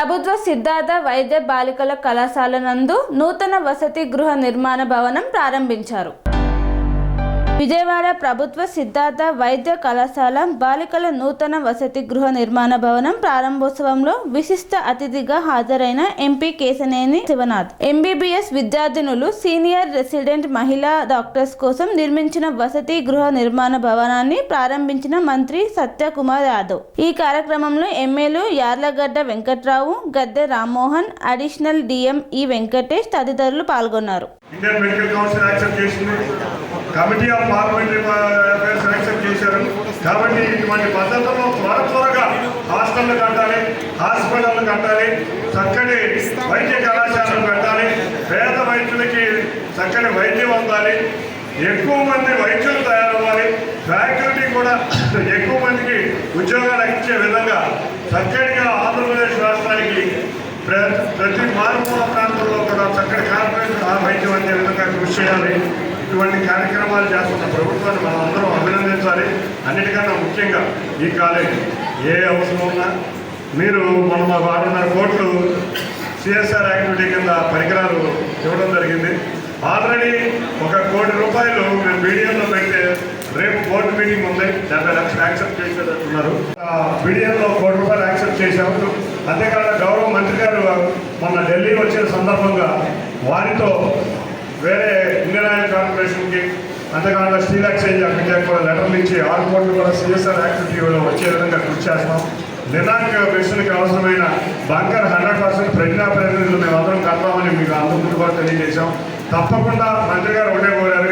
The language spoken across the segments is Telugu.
ప్రభుత్వ సిద్ధార్థ వైద్య బాలికల కళాశాల నందు నూతన వసతి గృహ నిర్మాణ భవనం ప్రారంభించారు విజయవాడ ప్రభుత్వ సిద్ధార్థ వైద్య కళాశాల బాలికల నూతన వసతి గృహ నిర్మాణ భవనం ప్రారంభోత్సవంలో విశిష్ట అతిథిగా హాజరైన ఎంపీ కేశనేని శివనాథ్ ఎంబీబీఎస్ విద్యార్థినులు సీనియర్ రెసిడెంట్ మహిళా డాక్టర్స్ కోసం నిర్మించిన వసతి గృహ నిర్మాణ భవనాన్ని ప్రారంభించిన మంత్రి సత్యకుమార్ యాదవ్ ఈ కార్యక్రమంలో MLA Yarlagadda Venkatrao Gadde Rammohan additional DM ఈ వెంకటేష్ తదితరులు పాల్గొన్నారు committee of parliamentary affairs accept చేశారు కాబట్టి ఇటువంటి పద్ధతులు త్వర త్వరగా హాస్టల్ కట్టాలి హాస్పిటళ్లు కట్టాలి చక్కటి వైద్య కళాశాలను కట్టాలి పేద వైద్యులకి చక్కటి వైద్యం అందాలి ఎక్కువ మంది వైద్యులు తయారవ్వాలి ఫ్యాకల్టీ కూడా ఎక్కువ మందికి ఉద్యోగాలు ఇచ్చే విధంగా చక్కటిగా ఆంధ్రప్రదేశ్ రాష్ట్రానికి ప్రతి మారుమూల ప్రాంతంలో కూడా చక్కటి కార్పొరేషన్ వైద్యం అందే విధంగా కృషి చేయాలి ఇటువంటి కార్యక్రమాలు చేస్తున్న ప్రభుత్వాన్ని మనం అందరం అభినందించాలి అన్నిటికన్నా ముఖ్యంగా ఈ కాలేజీ ఏ అవసరం ఉన్నా మీరు మన మాకు ఆరున్నర కోట్లు సిఎస్ఆర్ యాక్టివిటీ కింద పరికరాలు ఇవ్వడం జరిగింది ఆల్రెడీ ఒక కోటి రూపాయలు మేము బీడియంలో పెడితే రేపు బోర్డు మీటింగ్ ఉంది డెబ్బై లక్షలు యాక్సెప్ట్ చేసేటట్టున్నారు బీడియంలో కోటి రూపాయలు యాక్సెప్ట్ చేశాము అంతేకాక గౌరవ మంత్రి గారు మొన్న ఢిల్లీ వచ్చిన సందర్భంగా వారితో వేరే ఇండియన్ కార్పొరేషన్కి అంతేకాకుండా స్టీల్ ఎక్స్చేంజ్ ఆఫ్ కూడా లెటర్లు ఇచ్చి ఆరు కోట్లు కూడా సిఎస్ఆర్ యాక్టివిటీలో వచ్చే విధంగా కృషి చేస్తాం నిర్ణాయక ప్రశ్నలకు అవసరమైన బంకర్ హండ్రెడ్ పర్సెంట్ మేము అందరం కలపామని మీకు అందరికీ కూడా తెలియజేశాం తప్పకుండా మంత్రి గారు ఒకటే కోరారు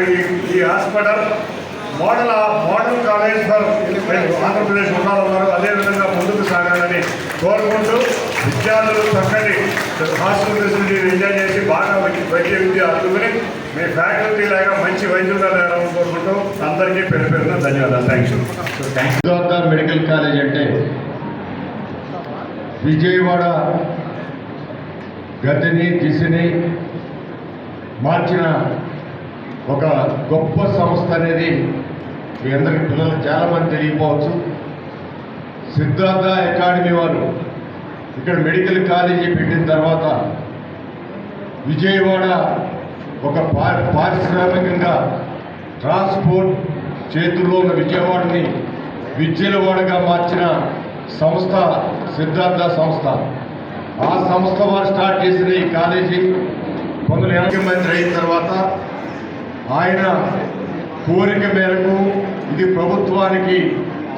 ఈ hospital model model college for Andhra Pradesh ఉండాలన్నారు అదేవిధంగా ముందుకు సాగాలని కోరుకుంటూ విద్యార్థులు చక్కటి హాస్టల్ ఫెసిలిటీ ఎంజాయ్ చేసి బాగా వైద్య విద్య అందుకుని మీ ఫ్యాకల్టీ లాగా మంచి వైద్యులుగా తయారని అందరికీ పేరు పేరున ధన్యవాదాలు thank you thank you medical college అంటే విజయవాడ గతిని దిశని మార్చిన ఒక గొప్ప సంస్థ అనేది మీ అందరికీ పిల్లలు చాలామంది తెలియకపోవచ్చు సిద్ధార్థ అకాడమీ వారు ఇక్కడ మెడికల్ కాలేజీ పెట్టిన తర్వాత విజయవాడ ఒక పారిశ్రామికంగా ట్రాన్స్పోర్ట్ చేతుల్లో ఉన్న విజయవాడని విద్యలవాడగా మార్చిన సంస్థ సిద్ధార్థ సంస్థ ఆ సంస్థ వారు స్టార్ట్ చేసిన ఈ కాలేజీ కొందరు ముఖ్యమంత్రి అయిన తర్వాత ఆయన కోరిక మేరకు ఇది ప్రభుత్వానికి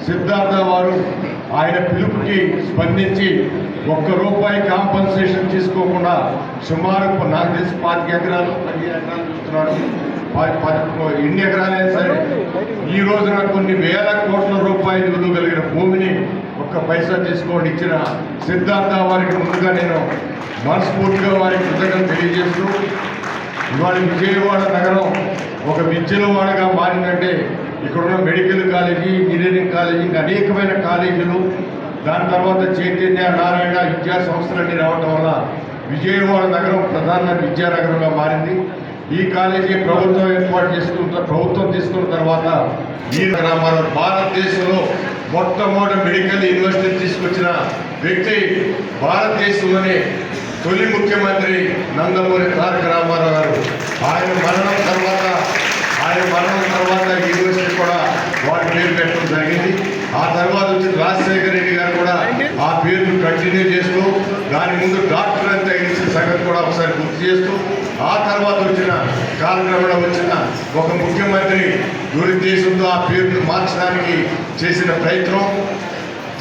సిద్ధార్థ వారు ఆయన పిలుపుకి స్పందించి ఒక్క రూపాయి కాంపన్సేషన్ తీసుకోకుండా సుమారు నాకు తెలిసి పాతిక ఎకరాలు పది ఎకరాలు చూస్తున్నాడు ఎన్ని ఎకరాలైనా సరే ఈ రోజున కొన్ని వేల కోట్ల రూపాయలు ఇవ్వగలిగిన భూమిని ఒక్క పైసా తీసుకోండి ఇచ్చిన సిద్ధార్థ వారికి ముందుగా నేను మనస్ఫూర్తిగా వారికి కృతజ్ఞత తెలియజేస్తూ ఇవాళ విజయవాడ నగరం ఒక విద్యలవాడగా మారిందంటే ఇక్కడున్న మెడికల్ కాలేజీ ఇంజనీరింగ్ కాలేజీ ఇంకా అనేకమైన కాలేజీలు దాని తర్వాత చైతన్య నారాయణ విద్యా సంస్థలన్నీ రావటం వల్ల విజయవాడ నగరం ప్రధాన విద్యానగరంగా మారింది ఈ కాలేజీ ప్రభుత్వం ఏర్పాటు చేసుకున్న ప్రభుత్వం తీసుకున్న తర్వాత ఈ మన భారతదేశంలో మొట్టమొదటి మెడికల్ యూనివర్సిటీ తీసుకొచ్చిన వ్యక్తి భారతదేశంలోనే తొలి ముఖ్యమంత్రి నందమూరి తారక రామారావు గారు ఆయన మరణం తర్వాత ఆయన మరణం తర్వాత యూనివర్సిటీ కూడా వాటి పేరు పెట్టడం జరిగింది ఆ తర్వాత వచ్చిన రాజశేఖర రెడ్డి గారు కూడా ఆ పేరును కంటిన్యూ చేస్తూ దాని ముందు డాక్టర్ అంతా ఇచ్చిన సంగతి కూడా ఒకసారి గుర్తు చేస్తూ ఆ తర్వాత వచ్చిన కాలక్రమంలో వచ్చిన ఒక ముఖ్యమంత్రి దురుద్దేశంతో ఆ పేరును మార్చడానికి చేసిన ప్రయత్నం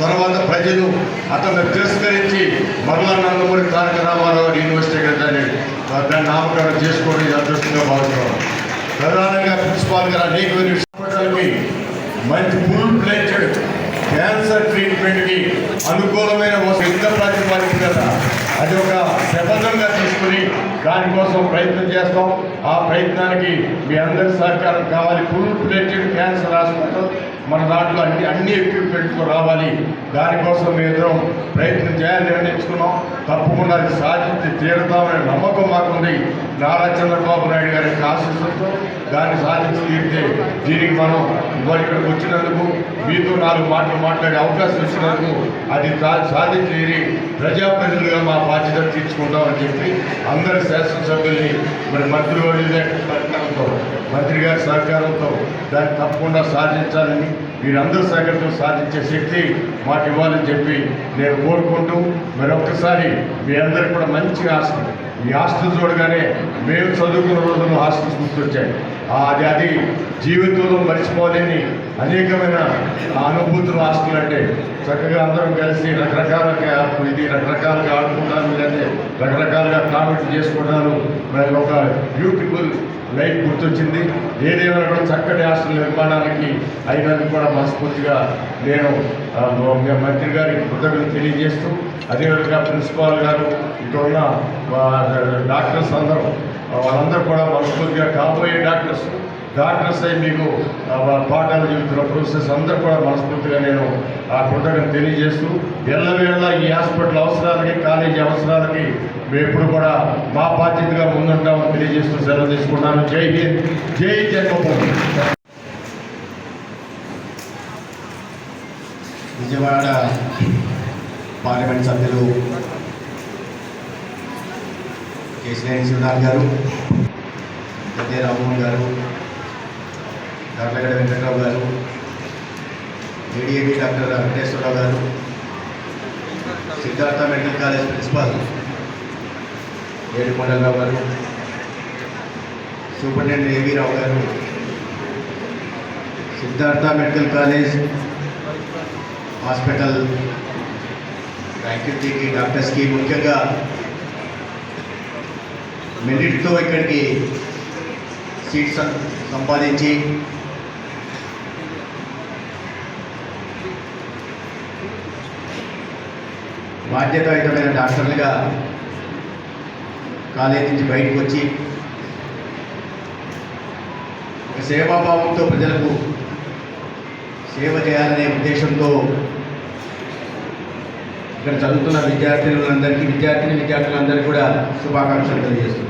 తర్వాత ప్రజలు అతను తిరస్కరించి మరలా నందమూరి తారక రామారావు యూనివర్సిటీ దాన్ని దాన్ని నామకరణం చేసుకోవడం అదృష్టంగా భావిస్తున్నాను ప్రధానంగా ప్రిన్సిపాల్ గారు అనేక హాస్పిటల్కి మంచి ఫుల్ ప్లేటెడ్ క్యాన్సర్ ట్రీట్మెంట్కి అనుకూలమైన ఎంత ప్రాతిపదిక కదా అది ఒక ప్రబంధంగా తీసుకుని దానికోసం ప్రయత్నం చేస్తాం ఆ ప్రయత్నానికి మీ అందరి సహకారం కావాలి ఫుల్ ప్లేటెడ్ క్యాన్సర్ హాస్పిటల్ మన దాంట్లో అన్ని అన్ని ఎక్విప్మెంట్తో రావాలి దానికోసం మేమిద్దరం ప్రయత్నం చేయాలని నిర్ణయించుకున్నాం తప్పకుండా అది సాధించి తీరుతామనే నమ్మకం మాకుంది నారా చంద్రబాబు నాయుడు గారి ఆశీస్సులతో దాన్ని సాధించి తీరితే దీనికి మనం ఇవాళ ఇక్కడికి వచ్చినందుకు మీతో నాలుగు మాటలు మాట్లాడే అవకాశం ఇచ్చినందుకు అది సాధించి ప్రజాప్రతినిధులుగా మా బాధ్యత తీర్చుకుంటామని చెప్పి అందరి శాసనసభ్యుల్ని మరి మంత్రి సహకారంతో మంత్రి గారి సహకారంతో దాన్ని తప్పకుండా సాధించాలని మీరందరూ సహకారంతో సాధించే శక్తి మాకు ఇవ్వాలని చెప్పి నేను కోరుకుంటూ మరొకసారి మీ అందరికి కూడా మంచి ఆశ ఈ ఆస్తులు చూడగానే మేము చదువుకున్న రోజుల్లో హాస్టల్స్ గుర్తొచ్చాయి ఆ అది జీవితంలో మర్చిపోలేని అనేకమైన అనుభూతులు హాస్టల్ అంటే చక్కగా అందరం కలిసి రకరకాలుగా ఇది రకరకాలుగా ఆడుకుంటాను లేదంటే రకరకాలుగా కామెంట్ చేసుకుంటాను మరి ఒక బ్యూటిఫుల్ లైఫ్ గుర్తొచ్చింది ఏదైనా కూడా చక్కటి హాస్టల్ నిర్మాణానికి అయినందుకు కూడా మనస్ఫూర్తిగా నేను మంత్రి గారికి కృతజ్ఞతలు తెలియజేస్తూ అదేవిధంగా ప్రిన్సిపాల్ గారు ఇక్కడ ఉన్న డాక్టర్స్ అందరూ వాళ్ళందరూ కూడా మనస్ఫూర్తిగా కాబోయే డాక్టర్స్ డాక్టర్స్ అయి మీకు పాఠాలు చెబుతున్న ప్రొఫెసర్స్ అందరూ కూడా మనస్ఫూర్తిగా నేను ఆ కృతజ్ఞత తెలియజేస్తూ ఎల్లవేళ ఈ హాస్పిటల్ అవసరాలకి కాలేజీ అవసరాలకి మేము ఎప్పుడు కూడా మా బాధ్యతగా ముందుంటామని తెలియజేస్తూ సెలవు తీసుకున్నాను జై హింద్ జై జన్మభూమి విజయవాడ పార్లమెంట్ సభ్యులు కేసీఆర్ శివనాథ్ గారు గద్దే రామ్మోహన్ గారు దాట్లగడ వెంకట్రావు గారు ఏడిఏడి డాక్టర్ వెంకటేశ్వరరావు గారు Siddhartha medical college principal Yedukondalarao గారు సూపరింటెండెంట్ ఏవి రావు గారు సిద్ధార్థ మెడికల్ కాలేజ్ హాస్పిటల్ ఫ్యాకల్టీకి డాక్టర్స్కి ముఖ్యంగా మెరిట్తో ఇక్కడికి సీట్స్ సంపాదించి బాధ్యతాయుతమైన డాక్టర్లుగా కాలేజీ నుంచి బయటకు వచ్చి ఒక సేవాభావంతో ప్రజలకు సేవ చేయాలనే ఉద్దేశంతో ఇక్కడ చదువుతున్న విద్యార్థులందరికీ విద్యార్థిని విద్యార్థులందరికీ కూడా శుభాకాంక్షలు తెలియజేస్తున్నాను